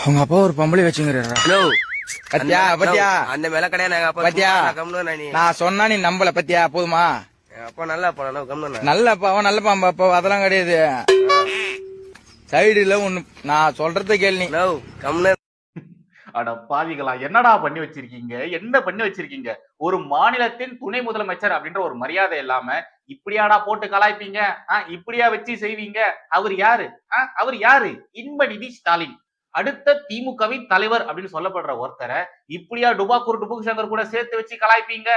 அவங்க அப்பா ஒரு பொம்பளை வச்சுங்கிறாரா? ஹலோ. பத்தியா பத்தியா? அந்த மேல கிடையாது நாங்க அப்பா பாத்தியா? நான் சொன்னா நீ நம்பல பத்தியா? போதுமா? அப்பா நல்லா போனா கம்னு நல்ல பாவம் நல்ல பாம்பா அப்பா அதெல்லாம் கிடையாது. சைடுல ஒண்ணு நான் சொல்றத கேள்வி கம்னு அட பாவிகளா என்னடா பண்ணி வச்சிருக்கீங்க? என்ன பண்ணி வச்சிருக்கீங்க? ஒரு மாநிலத்தின் துணை முதலமைச்சர் அப்படின்ற ஒரு மரியாதை இல்லாம இப்படியாடா போட்டு கலாய்ப்பீங்க? இப்படியா வச்சு செய்வீங்க? அவர் யாரு? ஆ, அவர் யாரு? இன்பநிதி ஸ்டாலின். அடுத்த திமுகவின் தலைவர் அப்படின்னு சொல்லப்படுற ஒருத்தரை இப்படியா டுபாக்கூர் டுபுக் சங்கர் கூட சேர்த்து வச்சு கலாய்ப்பீங்க?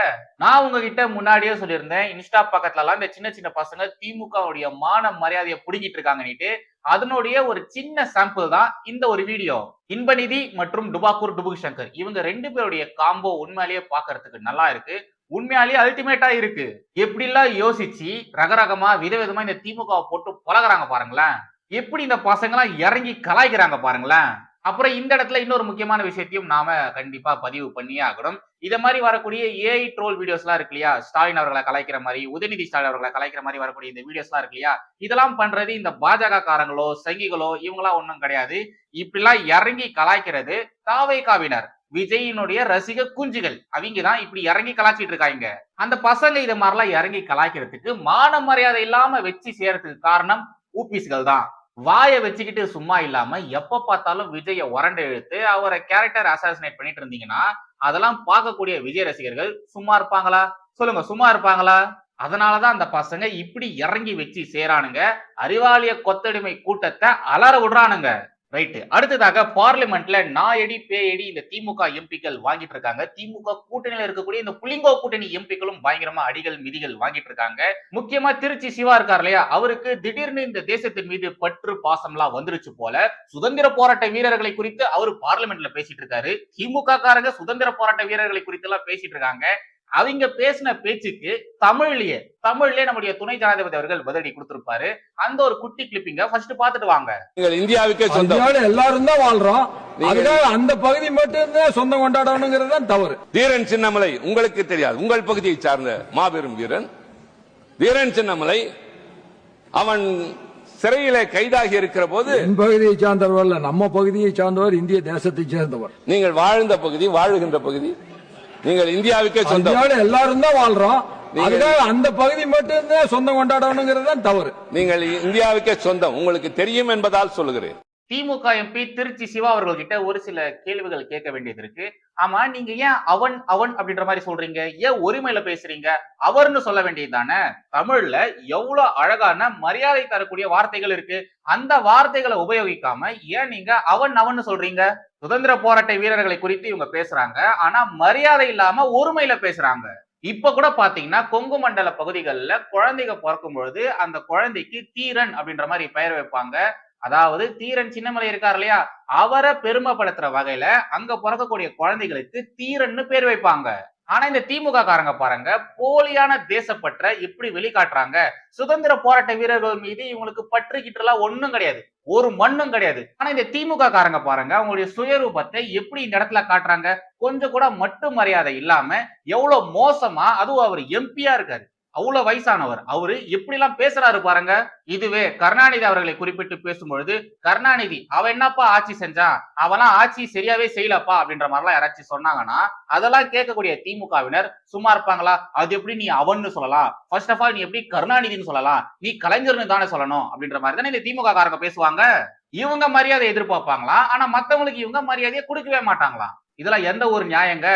நான் உங்ககிட்ட முன்னாடியே சொல்லியிருந்தேன் இன்ஸ்டா பக்கத்துல எல்லாம் இந்த சின்ன சின்ன பசங்க திமுகவுடைய மான மரியாதையை புடுங்கிட்டு இருக்காங்கன்னுட்டு அதனுடைய ஒரு சின்ன சாம்பிள் தான் இந்த ஒரு வீடியோ இன்பநிதி மற்றும் டுபாக்கூர் டுபுக் சங்கர் இவங்க ரெண்டு பேருடைய காம்போ உண்மையிலேயே பாக்குறதுக்கு நல்லா இருக்கு. உண்மையாலேயே அல்டிமேட்டா இருக்கு. எப்படிலாம் யோசிச்சு ரகரகமா விதவிதமா இந்த திமுக போட்டு பழகுறாங்க பாருங்களேன். எப்படி இந்த பசங்களாம் இறங்கி கலாய்க்கிறாங்க பாருங்களேன். அப்புறம் இந்த இடத்துல இன்னொரு முக்கியமான விஷயத்தையும் நாம கண்டிப்பா பதிவு பண்ணியே ஆகணும். இதை மாதிரி வரக்கூடிய ஏஐ ட்ரோல் வீடியோஸ் எல்லாம் இருக்கு இல்லையா? ஸ்டாலின் அவர்களை கலாய்க்கிற மாதிரி உதயநிதி ஸ்டாலின் அவர்களை கலாய்க்கிற மாதிரி வரக்கூடிய இந்த வீடியோஸ் எல்லாம் இருக்கு இல்லையா? இதெல்லாம் பண்றது இந்த பாஜக காரங்களோ சங்கிகளோ இவங்களாம் ஒண்ணும் கிடையாது. இப்படிலாம் இறங்கி கலாய்க்கிறது தாவைக்காவினர் விஜயினுடைய ரசிக குஞ்சுகள். அவங்க தான் இப்படி இறங்கி கலாய்ச்சிட்டு இருக்காங்க. அந்த பசங்க இத மாதிரிலாம் இறங்கி கலாய்க்கிறதுக்கு மான மரியாதை இல்லாம வச்சு செய்யறதுக்கு காரணம் ஊபிஸ்கள் தான் வாயை வச்சுக்கிட்டு சும்மா இல்லாம எப்ப பார்த்தாலும் விஜய உரண்டு இழுத்து அவரை கேரக்டர் அசாசினேட் பண்ணிட்டு இருந்தீங்கன்னா அதெல்லாம் பார்க்கக்கூடிய விஜய் ரசிகர்கள் சும்மா இருப்பாங்களா? சொல்லுங்க சும்மா இருப்பாங்களா? அதனாலதான் அந்த பசங்க இப்படி இறங்கி வச்சு சேரானுங்க. அறிவாலய கொத்தடிமை கூட்டத்தை அலற விடுறானுங்க. ரைட்டு அடுத்ததாக பார்லிமெண்ட்ல நாயடி பேயடி இந்த திமுக எம்பிக்கள் வாங்கிட்டு இருக்காங்க. திமுக கூட்டணியில இருக்கக்கூடிய இந்த புலிங்கோ கூட்டணி எம்பிக்களும் பயங்கரமா அடிகள் மிதிகள் வாங்கிட்டு இருக்காங்க. முக்கியமா திருச்சி சிவா இருக்கார் இல்லையா? அவருக்கு திடீர்னு இந்த தேசத்தின் மீது பற்று பாசம்லாம் வந்துருச்சு போல. சுதந்திர போராட்ட வீரர்களை குறித்து அவர் பார்லிமெண்ட்ல பேசிட்டு இருக்காரு. திமுக காரங்க சுதந்திர போராட்ட வீரர்களை குறித்து எல்லாம் பேசிட்டு இருக்காங்க. அவங்க பேசின பேச்சுக்கு தமிழ்லயே தமிழ்லயே நம்முடைய துணை ஜனாதிபதி அவர்கள் பதிலடி கொடுத்திருப்பாரு. அந்த ஒரு குட்டி கிளிப்பிங்க ஃபர்ஸ்ட் பாத்துட்டு வாங்க. நீங்கள் இந்தியாவுக்கே சொந்தம். எல்லாரும் தான் வாழ்றோம். அதுக்காக அந்த பகுதி மட்டும் தான் சொந்தம் கொண்டாடணுங்கிறது தான் தவறு. தீரன் சின்னமலை உங்களுக்கு தெரியாது. உங்கள் பகுதியை சார்ந்த மாபெரும் வீரன். தீரன் சின்னமலை அவன் சிறையிலே கைதாகி இருக்கிற போது என் பகுதியை சார்ந்தவர் நம்ம பகுதியை சார்ந்தவர் இந்திய தேசத்தை சேர்ந்தவர். நீங்கள் வாழ்ந்த பகுதி வாழுகின்ற பகுதி நீங்கள் இந்தியாவுக்கே சொந்தம். எல்லாரும் தான் வாழ்றோம். அந்த பகுதி மட்டும் தான் சொந்தம் கொண்டாடணுங்கிறது தான் தவறு. நீங்கள் இந்தியாவுக்கே சொந்தம். உங்களுக்கு தெரியும் என்பதால் சொல்லுகிறேன். திமுக எம்பி திருச்சி சிவா அவர்கள் கிட்ட ஒரு சில கேள்விகள் கேட்க வேண்டியது இருக்கு. ஆமா நீங்க ஏன் அவன் அவன் அப்படின்ற மாதிரி சொல்றீங்க? ஏன் ஒருமையில பேசுறீங்க? அவர்னு சொல்ல வேண்டியது தானே தமிழ்ல எவ்வளவு அழகான மரியாதை தரக்கூடிய வார்த்தைகள் இருக்கு. அந்த வார்த்தைகளை உபயோகிக்காம ஏன் நீங்க அவன் அவன்னு சொல்றீங்க? சுதந்திர போராட்ட வீரர்களை குறித்து இவங்க பேசுறாங்க. ஆனா மரியாதை இல்லாம ஒருமையில பேசுறாங்க. இப்ப கூட பாத்தீங்கன்னா கொங்கு மண்டல பகுதிகளில் குழந்தைங்க பிறக்கும் பொழுது அந்த குழந்தைக்கு தீரன் அப்படின்ற மாதிரி பெயர் வைப்பாங்க. அதாவது தீரன் சின்னமலை இருக்கார் இல்லையா? அவரை பெருமைப்படுத்துற வகையில அங்க பிறக்கக்கூடிய குழந்தைகளுக்கு தீரன்னு பேர் வைப்பாங்க. ஆனா இந்த திமுக காரங்க பாருங்க போலியான தேசப்பற்ற இப்படி வெளிக்காட்டுறாங்க. சுதந்திர போராட்ட வீரர்கள் மீது இவங்களுக்கு பற்று எல்லாம் ஒண்ணும் கிடையாது. ஒரு மண்ணும் கிடையாது. ஆனா இந்த திமுக காரங்க பாருங்க அவங்களுடைய சுயரூபத்தை எப்படி இந்த இடத்துல காட்டுறாங்க? கொஞ்சம் கூட மட்டு மரியாதை இல்லாம எவ்வளவு மோசமா அதுவும் அவர் எம்பியா இருக்காரு. அவ்வளவு வயசானவர். அவரு எப்படி எல்லாம் பேசுறாரு பாருங்க. இதுவே கருணாநிதி அவர்களை குறிப்பிட்டு பேசும்பொழுது கருணாநிதி அவன் என்னப்பா ஆட்சி செஞ்சான்? அவெல்லாம் ஆட்சி சரியாவே செய்யலப்பா அப்படின்ற மாதிரிலாம் யாராச்சும் சொன்னாங்கன்னா அதெல்லாம் கேட்கக்கூடிய திமுகவினர் சும்மா இருப்பாங்களா? அது எப்படி நீ அவன்னு சொல்லலாம்? ஃபர்ஸ்ட் ஆஃப் ஆல் நீ எப்படி கருணாநிதினு சொல்லலாம்? நீ கலைஞர்னு தானே சொல்லணும்? அப்படின்ற மாதிரி தானே இந்த திமுக காரங்க பேசுவாங்க. இவங்க மரியாதை எதிர்பார்ப்பாங்களா? ஆனா மத்தவங்களுக்கு இவங்க மரியாதையை கொடுக்கவே மாட்டாங்களாம் இதெல்லாம் எந்த ஒரு நியாயங்க?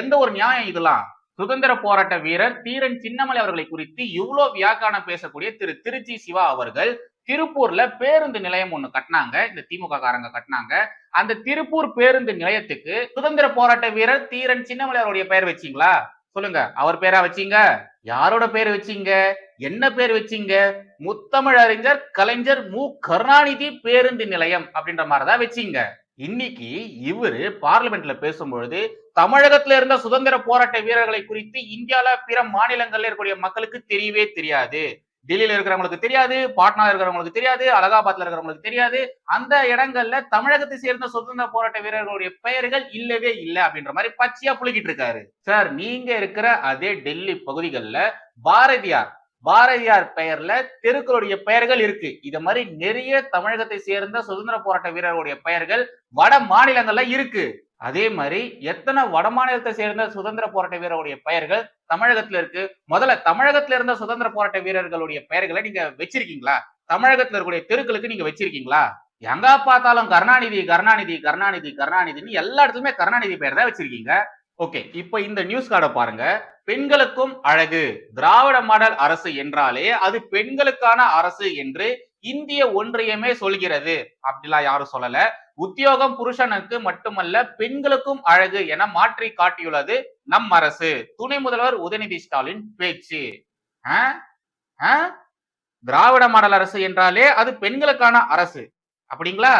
எந்த ஒரு நியாயம் இதெல்லாம்? சுதந்திர போராட்ட வீரர் தீரன் சின்னமலை அவர்களை குறித்து இவ்வளவு வியாக்கானம் பேசக்கூடிய திரு திருச்சி சிவா அவர்கள் திருப்பூர்ல பேருந்து நிலையம் ஒண்ணு கட்டினாங்க. இந்த திமுக காரங்க கட்டினாங்க. அந்த திருப்பூர் பேருந்து நிலையத்துக்கு சுதந்திர போராட்ட வீரர் தீரன் சின்னமலை அவருடைய பெயர் வச்சீங்களா? சொல்லுங்க. அவர் பேரா வச்சீங்க? யாரோட பேர் வச்சீங்க? என்ன பேர் வச்சீங்க? முத்தமிழ் அறிஞர் கலைஞர் மு. கருணாநிதி பேருந்து நிலையம் அப்படின்ற மாதிரிதான் வச்சீங்க. இன்னைக்கு இவரு பார்லிமெண்ட்ல பேசும்பொழுது தமிழகத்துல இருந்த சுதந்திர போராட்ட வீரர்களை குறித்து இந்தியால பிற மாநிலங்கள்ல இருக்கக்கூடிய மக்களுக்கு தெரியவே தெரியாது. டெல்லியில இருக்கிறவங்களுக்கு தெரியாது பாட்னா இருக்கிறவங்களுக்கு தெரியாது அலகாபாத்ல இருக்கிறவங்களுக்கு தெரியாது. அந்த இடங்கள்ல தமிழகத்தை சேர்ந்த சுதந்திர போராட்ட வீரர்களுடைய பெயர்கள் இல்லவே இல்லை அப்படின்ற மாதிரி பச்சையா புழுகிட்டு இருக்காரு. சார் நீங்க இருக்கிற அதே டெல்லி பகுதிகளில் பாரதியார் பாரதியார் பெயர்ல தெருக்களுடைய பெயர்கள் இருக்கு. இது மாதிரி நிறைய தமிழகத்தை சேர்ந்த சுதந்திர போராட்ட வீரர்களுடைய பெயர்கள் வட மாநிலங்கள்ல இருக்கு. அதே மாதிரி எத்தனை வட மாநிலத்தை சேர்ந்த சுதந்திர போராட்ட வீரருடைய பெயர்கள் தமிழகத்துல இருக்கு? முதல்ல தமிழகத்துல இருந்த சுதந்திர போராட்ட வீரர்களுடைய பெயர்களை நீங்க வச்சிருக்கீங்களா? தமிழகத்துல இருக்கக்கூடிய தெருக்களுக்கு நீங்க வச்சிருக்கீங்களா? எங்க பார்த்தாலும் கருணாநிதி கருணாநிதி கருணாநிதி கருணாநிதினு எல்லா இடத்துலயுமே கருணாநிதி பெயர் தான் வச்சிருக்கீங்க. ஓகே இப்போ இந்த நியூஸ் கார்டை பாருங்க. பெண்களுக்கும் அழகு. திராவிட மாடல் அரசு என்றாலே அது பெண்களுக்கான அரசு என்று இந்திய ஒன்றியமே சொல்கிறது. அப்படிலாம் யாரும் சொல்லல. உத்தியோகம் புருஷனுக்கு மட்டுமல்ல பெண்களுக்கும் அழகு என மாற்றி காட்டியுள்ளது நம் அரசு. துணை முதல்வர் உதயநிதி ஸ்டாலின் பேச்சு. திராவிட மாடல் அரசு என்றாலே அது பெண்களுக்கான அரசு. அப்படிங்களா?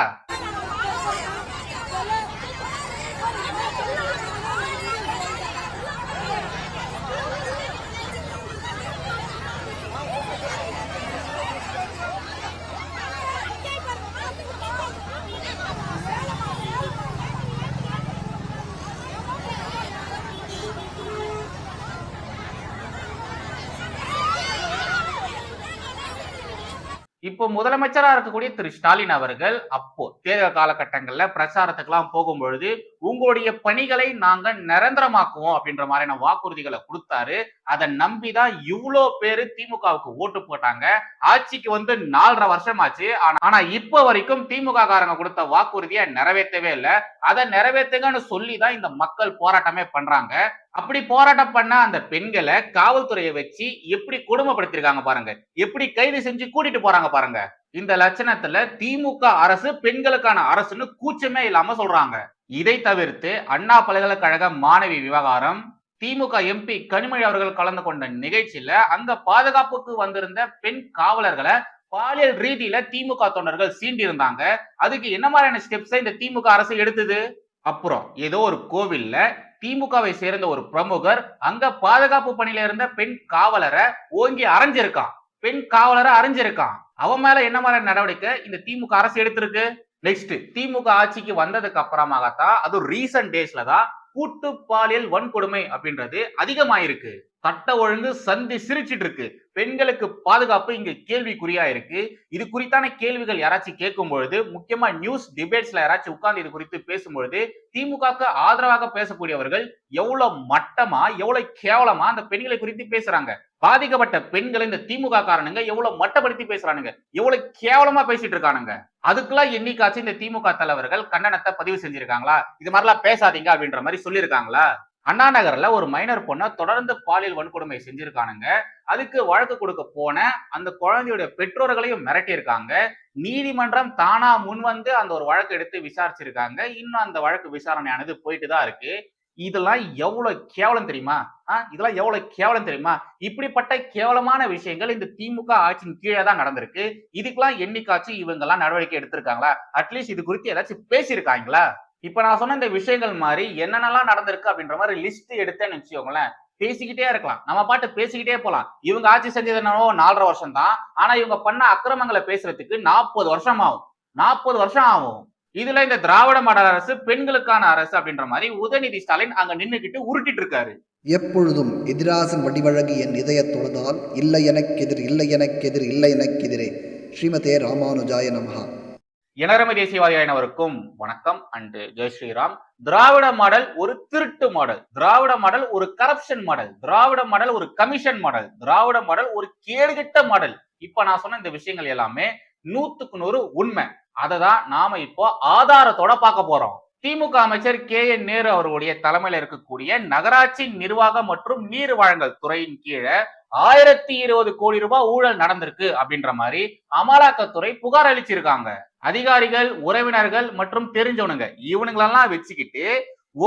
இப்போ முதலமைச்சரா இருக்கக்கூடிய திரு ஸ்டாலின் அவர்கள் அப்போ தேர்தல் காலகட்டங்கள்ல பிரச்சாரத்துக்கெல்லாம் போகும்பொழுது உங்களுடைய பணிகளை நாங்க நிரந்தரமாக்குவோம் அப்படின்ற மாதிரியான வாக்குறுதிகளை கொடுத்தாரு. அதை நம்பிதான் இவ்வளோ பேரு திமுகவுக்கு ஓட்டு போட்டாங்க. ஆட்சிக்கு வந்து நாலரை வருஷம் ஆச்சு ஆனா இப்ப இப்போ வரைக்கும் திமுக காரங்க கொடுத்த வாக்குறுதியை நிறைவேற்றவே இல்லை. அதை நிறைவேற்றுங்கன்னு சொல்லி தான் இந்த மக்கள் போராட்டமே பண்றாங்க. அப்படி போராட்டம் பண்ண அந்த பெண்களை காவல்துறையை வச்சு எப்படி கொடுமைப்படுத்திருக்காங்க பாருங்க. எப்படி கைது செஞ்சு கூட்டிட்டு போறாங்க பாருங்க. இந்த லட்சணத்துல திமுக அரசு பெண்களுக்கான அரசுன்னு கூச்சமே இல்லாம சொல்றாங்க. இதை தவிர்த்து அண்ணா பல்கலைக்கழக மாணவி விவகாரம் திமுக எம்பி கனிமொழி அவர்கள் கலந்து கொண்ட நிகழ்ச்சியில அங்க பாதுகாப்புக்கு வந்திருந்த பெண் காவலர்களை பாலியல் ரீதியில திமுக தொண்டர்கள் சீண்டி இருந்தாங்க அதுக்கு என்ன மாதிரியான ஸ்டெப்ஸை இந்த திமுக அரசு எடுத்தது? அப்புறம் ஏதோ ஒரு கோவில்ல திமுகவை சேர்ந்த ஒரு பிரமுகர் அங்க பாதுகாப்பு பணியில இருந்த பெண் காவலரை ஓங்கி அரைஞ்சிருக்கான். பெண் காவலரை அரைஞ்சிருக்கான். அவன் மேல என்ன மாதிரியான நடவடிக்கை இந்த திமுக அரசு எடுத்திருக்கு? நெக்ஸ்ட் திமுக ஆட்சிக்கு வந்ததுக்கு அப்புறமாகத்தான் அது ரீசன்ட் டேஸ்ல தான் கூட்டு பாலியல் வன்கொடுமை அப்படின்றது அதிகமாயிருக்கு. சட்ட ஒழுங்கு சந்தி சிரிச்சிட்டு இருக்கு பெண்களுக்கு பாதுகாப்பு இங்க கேள்விக்குறியா இருக்கு. இது குறித்தான கேள்விகள் யாராச்சும் கேட்கும் பொழுது முக்கியமா நியூஸ் டிபேட்ஸ்ல யாராச்சும் உட்கார்ந்து இது குறித்து பேசும்பொழுது திமுகக்கு ஆதரவாக பேசக்கூடியவர்கள் எவ்வளவு மட்டமா எவ்வளவு கேவலமா அந்த பெண்களை குறித்து பேசுறாங்க. பாதிக்கப்பட்ட பெண்களை இந்த திமுக காரணங்க எவ்வளவு மட்டப்படுத்தி பேசுறானுங்க. எவ்வளவு கேவலமா பேசிட்டு இருக்கானுங்க அதுக்கெல்லாம் என்னைக்காச்சும் இந்த திமுக தலைவர்கள் கண்டனத்தை பதிவு செஞ்சிருக்காங்களா? இது மாதிரிலாம் பேசாதீங்க அப்படின்ற மாதிரி சொல்லியிருக்காங்களா? அண்ணா நகர்ல ஒரு மைனர் பொண்ணை தொடர்ந்து பாலியல் வன்கொடுமை செஞ்சிருக்கானுங்க. அதுக்கு வழக்கு கொடுக்க போன அந்த குழந்தையுடைய பெற்றோர்களையும் மிரட்டியிருக்காங்க. நீதிமன்றம் தானா முன் வந்து அந்த ஒரு வழக்கு எடுத்து விசாரிச்சிருக்காங்க. இன்னும் அந்த வழக்கு விசாரணையானது போயிட்டு தான் இருக்கு. இதெல்லாம் எவ்வளவு கேவலம் தெரியுமா? ஆ, இதெல்லாம் எவ்வளவு கேவலம் தெரியுமா? இப்படிப்பட்ட கேவலமான விஷயங்கள் இந்த திமுக ஆட்சியின் கீழே தான் நடந்திருக்கு. இதுக்கெல்லாம் என்னைக்காச்சும் இவங்க எல்லாம் நடவடிக்கை எடுத்திருக்காங்களா? அட்லீஸ்ட் இது குறித்து ஏதாச்சும் பேசியிருக்காங்களா? இப்ப நான் சொன்ன இந்த விஷயங்கள் மாதிரி என்னென்னலாம் நடந்திருக்கு அப்படின்ற மாதிரி லிஸ்ட் எடுத்தேன்னு வச்சுக்கோங்களேன். பேசிக்கிட்டே இருக்கலாம். நம்ம பாட்டு பேசிக்கிட்டே போலாம். இவங்க ஆட்சி செஞ்சது என்னவோ நாலரை வருஷம் தான் ஆனா இவங்க பண்ண அக்கிரமங்களை பேசுறதுக்கு நாற்பது வருஷம் ஆகும். நாற்பது வருஷம் ஆகும். இதுல இந்த திராவிட மாடல் அரசு பெண்களுக்கான அரசு அப்படின்ற மாதிரி உதயநிதி ஸ்டாலின் அங்க நின்னுக்கிட்டு உருட்டிட்டு இருக்காரு. எப்பொழுதும் எதிராசன் வடிவழகு என் இதய தொழுதால் இல்லை எனக்கெதிர் இல்லை எனக்கெதிர் இல்லை எனக்கெதிரே ஸ்ரீமதே ராமானுஜாய நமகா இனரமை தேசியவாதியானவருக்கும் வணக்கம். அண்டு ஜெய் ஸ்ரீராம். திராவிட மாடல் ஒரு திருட்டு மாடல். திராவிட மாடல் ஒரு கரப்ஷன் மாடல். திராவிட மாடல் ஒரு கமிஷன் மாடல். திராவிட மாடல் ஒரு கேடுகிட்ட மாடல். இப்ப நான் சொன்ன இந்த விஷயங்கள் எல்லாமே நூத்துக்கு நூறு உண்மை. அதை தான் நாம இப்போ ஆதாரத்தோட பார்க்க போறோம். திமுக அமைச்சர் கே என் நேரு அவர்களுடைய தலைமையில் இருக்கக்கூடிய நகராட்சி நிர்வாகம் மற்றும் நீர் வழங்கல் துறையின் கீழே ஆயிரத்தி இருபது கோடி ரூபாய் ஊழல் நடந்திருக்கு அப்படின்ற மாதிரி அமலாக்கத்துறை புகார் அளிச்சிருக்காங்க. அதிகாரிகள் உறவினர்கள் மற்றும் தெரிஞ்சவனுங்க. இவனுங்களெல்லாம் வச்சுக்கிட்டு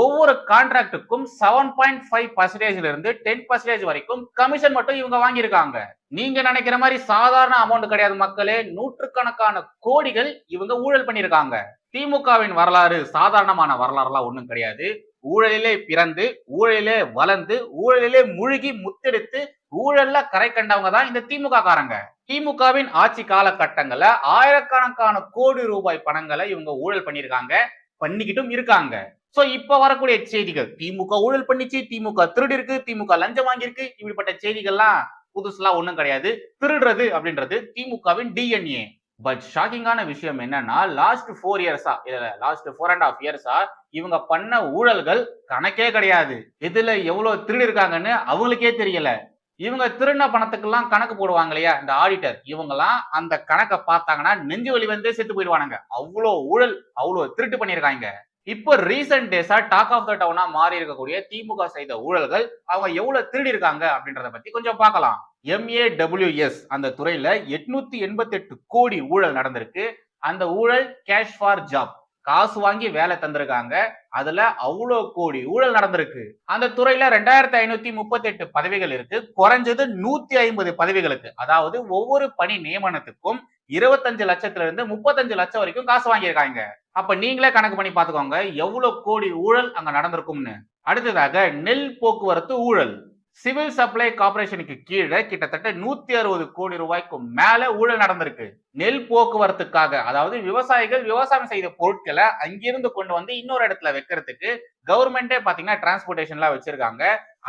ஒவ்வொரு கான்ட்ராக்டுக்கும் செவன் பாயிண்ட் ஃபைவ் பர்சன்டேஜ்ல இருந்து டென் பர்சன்டேஜ் வரைக்கும் கமிஷன் மட்டும் இவங்க வாங்கியிருக்காங்க. நீங்க நினைக்கிற மாதிரி சாதாரண அமௌண்ட் கிடையாது மக்களே. நூற்றுக்கணக்கான கோடிகள் இவங்க ஊழல் பண்ணியிருக்காங்க. திமுகவின் வரலாறு சாதாரணமான வரலாறுலாம் ஒன்றும் கிடையாது. ஊழலிலே பிறந்து ஊழலிலே வளர்ந்து ஊழலிலே முழுகி முத்தெடுத்து ஊழல்ல கரை கண்டவங்க தான் இந்த திமுக காரங்க திமுகவின் ஆட்சி காலகட்டங்கள்ல ஆயிரக்கணக்கான கோடி ரூபாய் பணங்களை இவங்க ஊழல் பண்ணியிருக்காங்க பண்ணிக்கிட்டும் இருக்காங்க. சோ இப்ப வரக்கூடிய செய்திகள் திமுக ஊழல் பண்ணிச்சு திமுக திருடி இருக்கு திமுக லஞ்சம் வாங்கியிருக்கு இப்படிப்பட்ட செய்திகள்லாம் புதுசுலாம் ஒண்ணும் கிடையாது. திருடுறது அப்படின்றது திமுகவின் டிஎன்ஏ பட் ஷாக்கிங்கான விஷயம் என்னன்னா லாஸ்ட் ஃபோர் இயர்ஸா இல்ல லாஸ்ட் ஃபோர் அண்ட் ஆஃப் இயர்ஸா இவங்க பண்ண ஊழல்கள் கணக்கே கிடையாது. இதுல எவ்வளவு திருடி இருக்காங்கன்னு அவங்களுக்கே தெரியல. இவங்க திருடின பணத்துக்கெல்லாம் கணக்கு போடுவாங்க இல்லையா? இந்த ஆடிட்டர் இவங்கெல்லாம் அந்த கணக்கை பார்த்தாங்கன்னா நெஞ்சு வலி வந்து செத்து போயிடுவானுங்க. அவ்வளோ ஊழல் அவ்வளோ திருட்டு பண்ணியிருக்காங்க. இப்போ ரீசெண்ட் டேஸா டாக் ஆஃப் த டவுனா மாறி இருக்கக்கூடிய திமுக செய்த ஊழல்கள் அவங்க எவ்வளவு திருடி இருக்காங்க அப்படின்றத பத்தி கொஞ்சம் பார்க்கலாம். எம்ஏ டபிள்யூஎஸ் அந்த துறையில எட்நூத்தி எண்பத்தி எட்டு கோடி ஊழல் நடந்திருக்கு. அந்த ஊழல் கேஷ் ஃபார் ஜாப் காசு வாங்கி வேலை தந்திருக்காங்க. அதுல அவ்வளோ கோடி ஊழல் நடந்திருக்கு. அந்த துறையில ரெண்டாயிரத்தி ஐநூத்தி முப்பத்தி எட்டு பதவிகள் இருக்கு. குறைஞ்சது நூத்தி ஐம்பது பதவிகளுக்கு. அதாவது ஒவ்வொரு பணி நியமனத்துக்கும் இருபத்தஞ்சு லட்சத்துல இருந்து முப்பத்தஞ்சு லட்சம் வரைக்கும் காசு வாங்கியிருக்காங்க. அப்ப நீங்களே கணக்கு பண்ணி பாத்துக்கோங்க எவ்வளவு கோடி ஊழல் அங்க நடந்திருக்கும்னு. அடுத்ததாக நெல் போக்குவரத்து ஊழல். சிவில் சப்ளை கார்பரேஷனுக்கு கீழே கிட்டத்தட்ட நூத்தி அறுபது கோடி ரூபாய்க்கு மேல ஊழல் நடந்திருக்கு. நெல் போக்குவரத்துக்காக அதாவது விவசாயிகள் விவசாயம் செய்த பொருட்களை அங்கிருந்து கொண்டு வந்து இன்னொரு இடத்துல வைக்கிறதுக்கு கவர்மெண்டே பாத்தீங்கன்னா டிரான்ஸ்போர்டேஷன்லாம் வச்சிருக்காங்க.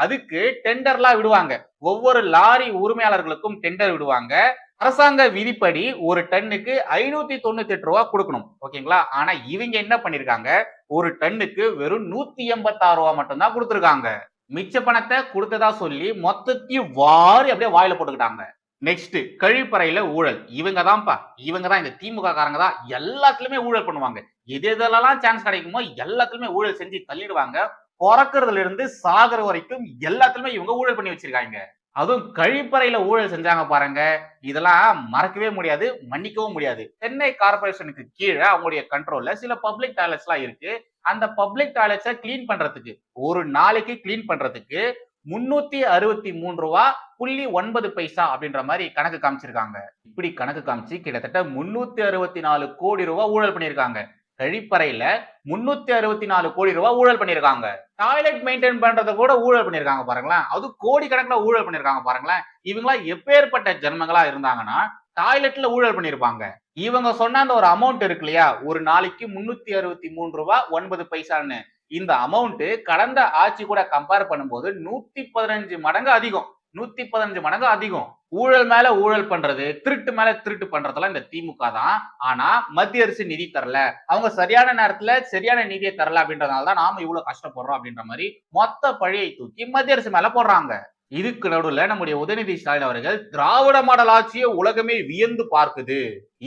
அதுக்கு டெண்டர்லாம் விடுவாங்க. ஒவ்வொரு லாரி உரிமையாளர்களுக்கும் டெண்டர் விடுவாங்க. அரசாங்க விதிப்படி ஒரு டன்னுக்கு ஐநூத்தி தொண்ணூத்தி எட்டு ரூபா கொடுக்கணும். ஓகேங்களா? ஆனா இவங்க என்ன பண்ணிருக்காங்க? ஒரு டன்னுக்கு வெறும் நூத்தி எண்பத்தாறு ரூபா மட்டும்தான் கொடுத்துருக்காங்க. மிச்ச பணத்தை கொடுத்ததா சொல்லி மொத்தத்தையும் வாரி அப்படியே வாயில போட்டுக்கிட்டாங்க. நெக்ஸ்ட் கழிப்பறையில ஊழல். இவங்க தான்ப்பா இவங்க தான் இந்த திமுக காரங்க தான். எல்லாத்துலயுமே ஊழல் பண்ணுவாங்க. எது எதெல்லாம் சான்ஸ் கிடைக்குமோ எல்லாத்துலயுமே ஊழல் செஞ்சு தள்ளிடுவாங்க. பிறக்கிறதுல இருந்து சாகர வரைக்கும் எல்லாத்துலயுமே இவங்க ஊழல் பண்ணி வச்சிருக்காங்க. அதுவும் கழிப்பறையில ஊழல் செஞ்சாங்க பாருங்க. இதெல்லாம் மறக்கவே முடியாது மன்னிக்கவும் முடியாது. சென்னை கார்பரேஷனுக்கு கீழே அவங்களுடைய கண்ட்ரோல்ல சில பப்ளிக் டாய்லெட்ஸ் எல்லாம் இருக்கு. அந்த பப்ளிக் டாய்லெட்ஸை கிளீன் பண்றதுக்கு ஒரு நாளைக்கு கிளீன் பண்றதுக்கு முன்னூத்தி அறுபத்தி மூணு ரூபா புள்ளி ஒன்பது பைசா அப்படின்ற மாதிரி கணக்கு காமிச்சிருக்காங்க. இப்படி கணக்கு காமிச்சு கிட்டத்தட்ட முன்னூத்தி அறுபத்தி நாலு கோடி ரூபாய் ஊழல் பண்ணியிருக்காங்க. கழிப்பறையில முன்னூத்தி அறுபத்தி நாலு கோடி ரூபாய் ஊழல் பண்ணியிருக்காங்க. டாய்லெட் மெயின்டைன் பண்றத கூட ஊழல் பண்ணிருக்காங்க பாருங்களேன். அது கோடி கணக்குல ஊழல் பண்ணியிருக்காங்க பாருங்களேன். இவங்களா எப்பேற்பட்ட ஜென்மங்களா இருந்தாங்கன்னா டாய்லெட்ல ஊழல் பண்ணியிருப்பாங்க. இவங்க சொன்ன அந்த ஒரு அமௌண்ட் இருக்கு இல்லையா? ஒரு நாளைக்கு முன்னூத்தி அறுபத்தி மூணு ரூபாய் ஒன்பது பைசான்னு. இந்த அமௌண்ட் கடந்த ஆட்சி கூட கம்பேர் பண்ணும்போது நூத்தி பதினஞ்சு மடங்கு அதிகம். நூத்தி பதினஞ்சு மடங்கு அதிகம். ஊழல் மேல ஊழல் பண்றது திருட்டு மேல திருட்டு பண்றதெல்லாம் இந்த திமுக தான். ஆனா மத்திய அரசு நிதி தரல. அவங்க சரியான நேரத்துல சரியான நிதியை தரல அப்படின்றதுனால தான் நாம இவ்வளவு கஷ்டப்படுறோம் அப்படின்ற மாதிரி மொத்த பழியை தூக்கி மத்திய அரசு மேல போடுறாங்க. இதுக்கு நடுவில் நம்முடைய உதயநிதி ஸ்டாலின் அவர்கள் திராவிட மாடல் ஆட்சியை உலகமே வியந்து பார்க்குது.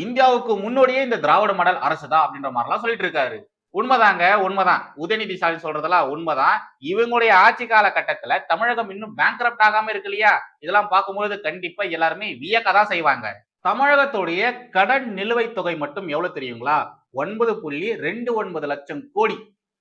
இந்தியாவுக்கு முன்னோடியே இந்த திராவிட மாடல் அரசு தான் அப்படின்ற மாதிரிலாம் சொல்லிட்டு இருக்காரு. உண்மைதாங்க உண்மைதான். உதயநிதி ஸ்டாலின் சொல்றதெல்லாம் உண்மைதான். இவங்களுடைய ஆட்சி காலகட்டத்துல தமிழகம் இன்னும் பேங்க்ரப்ட் ஆகாம இருக்கு இல்லையா? இதெல்லாம் பார்க்கும்பொழுது கண்டிப்பா எல்லாருமே வியக்க தான் செய்வாங்க. தமிழகத்துடைய கடன் நிலுவைத் தொகை மட்டும் எவ்வளவு தெரியுங்களா? ஒன்பது புள்ளி ரெண்டு ஒன்பது லட்சம் கோடி.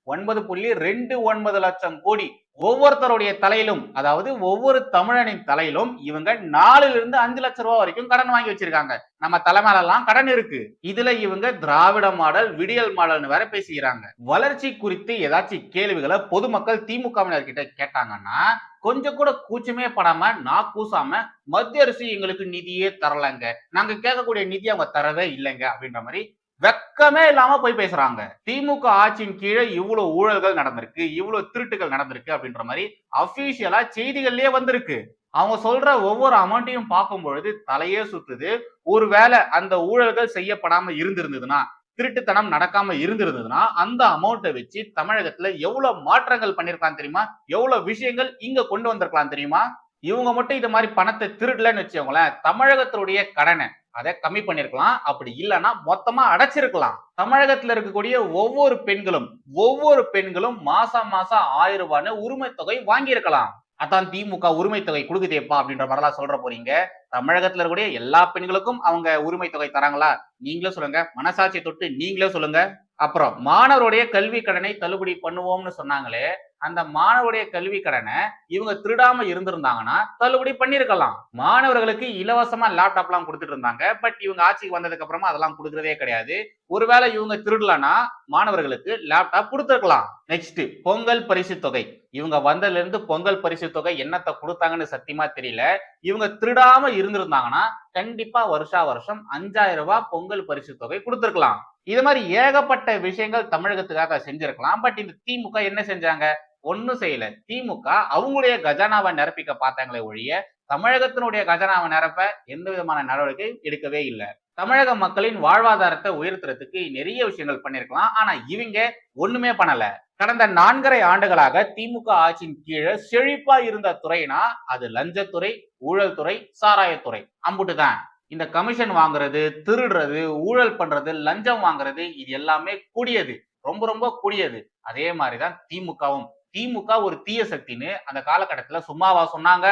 ஒன்பது புள்ளி ரெண்டு ஒன்பது லட்சம் கோடி ஒவ்வொருத்தருடைய தலையிலும் அதாவது ஒவ்வொரு தமிழனின் தலையிலும் இவங்க நாலுல இருந்து அஞ்சு லட்சம் ரூபாய் வரைக்கும் கடன் வாங்கி வச்சிருக்காங்க. நம்ம தலைமையில எல்லாம் கடன் இருக்கு. இதுல இவங்க திராவிட மாடல் விடியல் மாடல்னு வேற பேசிக்கிறாங்க. வளர்ச்சி குறித்து ஏதாச்சும் கேள்விகளை பொதுமக்கள் திமுகவினர் கிட்ட கேட்டாங்கன்னா கொஞ்சம் கூட கூச்சமே படாம நான் கூசாம மத்திய அரசு எங்களுக்கு நிதியே தரலங்க. நாங்க கேட்கக்கூடிய நிதி அவங்க தரவே இல்லைங்க அப்படின்ற மாதிரி வெக்கமே இல்லாம போய் பேசுறாங்க. திமுக ஆட்சியின் கீழே இவ்வளவு ஊழல்கள் நடந்திருக்கு இவ்வளவு திருட்டுகள் நடந்திருக்கு அப்படின்ற மாதிரி அபிஷியலா செய்திகள்லயே வந்திருக்கு. அவங்க சொல்ற ஒவ்வொரு அமௌண்ட்டையும் பார்க்கும் பொழுது தலையே சுத்துது. ஒருவேளை அந்த ஊழல்கள் செய்யப்படாம இருந்திருந்ததுன்னா திருட்டுத்தனம் நடக்காம இருந்திருந்ததுன்னா அந்த அமௌண்ட்டை வச்சு தமிழகத்துல எவ்வளவு மாற்றங்கள் பண்ணிருக்கலாம் தெரியுமா? எவ்வளவு விஷயங்கள் இங்க கொண்டு வந்திருக்கலாம் தெரியுமா? இவங்க மட்டும் இது மாதிரி பணத்தை திருடலன்னு வச்சுக்கோங்களேன் தமிழகத்தினுடைய கடனை அதை கம்மி பண்ணிருக்கலாம். அப்படி இல்லைன்னா மொத்தமா அடைச்சிருக்கலாம். தமிழகத்துல இருக்கக்கூடிய ஒவ்வொரு பெண்களும் ஒவ்வொரு பெண்களும் மாசம் மாசம் ஆயிரம் ரூபான்னு உரிமை தொகை வாங்கியிருக்கலாம். அதான் திமுக உரிமை தொகை கொடுக்குதேப்பா அப்படின்ற மாதிரிலாம் சொல்ற போறீங்க. தமிழகத்துல இருக்கக்கூடிய எல்லா பெண்களுக்கும் அவங்க உரிமை தொகை தராங்களா? நீங்களே சொல்லுங்க. மனசாட்சி தொட்டு நீங்களே சொல்லுங்க. அப்புறம் மாணவருடைய கல்வி கடனை தள்ளுபடி பண்ணுவோம்னு சொன்னாங்களே அந்த மாணவருடைய கல்வி கடனை இவங்க திருடாம இருந்திருந்தாங்கன்னா தள்ளுபடி பண்ணிருக்கலாம் மாணவர்களுக்கு இலவசமா லேப்டாப்லாம் கொடுத்துட்டு இருந்தாங்க. பட் இவங்க ஆட்சிக்கு வந்ததுக்கு அப்புறமா அதெல்லாம் கொடுக்கறதே கிடையாது. ஒருவேளை இவங்க திருடலன்னா மாணவர்களுக்கு லேப்டாப் கொடுத்துருக்கலாம். நெக்ஸ்ட் பொங்கல் பரிசு தொகை. இவங்க வந்ததுல இருந்து பொங்கல் பரிசு தொகை என்னத்தை கொடுத்தாங்கன்னு சத்தியமா தெரியல. இவங்க திருடாம இருந்திருந்தாங்கன்னா கண்டிப்பா வருஷா வருஷம் அஞ்சாயிரம் ரூபாய் பொங்கல் பரிசு தொகை கொடுத்துருக்கலாம். இது மாதிரி ஏகப்பட்ட விஷயங்கள் தமிழகத்துக்காக செஞ்சிருக்கலாம். பட் இந்த திமுக என்ன செஞ்சாங்க? ஒன்னும் செய்யல. திமுக அவங்களுடைய கஜானாவை நிரப்பிக்க பார்த்தாங்களே ஒழிய தமிழகத்தினுடைய கஜானாவை நிரப்ப எந்த விதமான நடவடிக்கை எடுக்கவே இல்லை. தமிழக மக்களின் வாழ்வாதாரத்தை உயர்த்துறதுக்கு நிறைய விஷயங்கள் பண்ணிருக்கலாம். ஆனா இவங்க ஒண்ணுமே பண்ணல. கடந்த நான்கரை ஆண்டுகளாக திமுக ஆட்சியின் கீழே செழிப்பா இருந்த துறைனா அது லஞ்சத்துறை ஊழல் துறை சாராயத்துறை. அம்புட்டுதான். இந்த கமிஷன் வாங்குறது திருடுறது ஊழல் பண்றது லஞ்சம் வாங்குறது இது எல்லாமே கூடியது. ரொம்ப ரொம்ப கூடியது. அதே மாதிரிதான் திமுகவும். திமுக ஒரு தீய சக்தின்னு அந்த காலகட்டத்துல சும்மாவா சொன்னாங்க.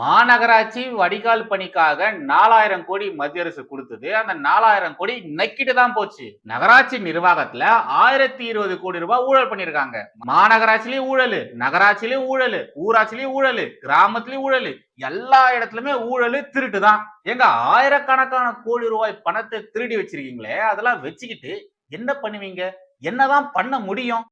மாநகராட்சி வடிகால் பணிக்காக நாலாயிரம் கோடி மத்திய அரசு கொடுத்தது. அந்த நாலாயிரம் கோடி நக்கிட்டு தான் போச்சு. நகராட்சி நிர்வாகத்துல ஆயிரத்தி இருபது கோடி ரூபாய் ஊழல் பண்ணிருக்காங்க. மாநகராட்சிலயும் ஊழல் நகராட்சிலயும் ஊழல் ஊராட்சிலயும் ஊழல் கிராமத்திலயும் ஊழல் எல்லா இடத்துலயுமே ஊழல் திருட்டு தான். எங்க ஆயிரக்கணக்கான கோடி ரூபாய் பணத்தை திருடி வச்சிருக்கீங்களே அதெல்லாம் வச்சுக்கிட்டு என்ன பண்ணுவீங்க? என்னதான் பண்ண முடியும்?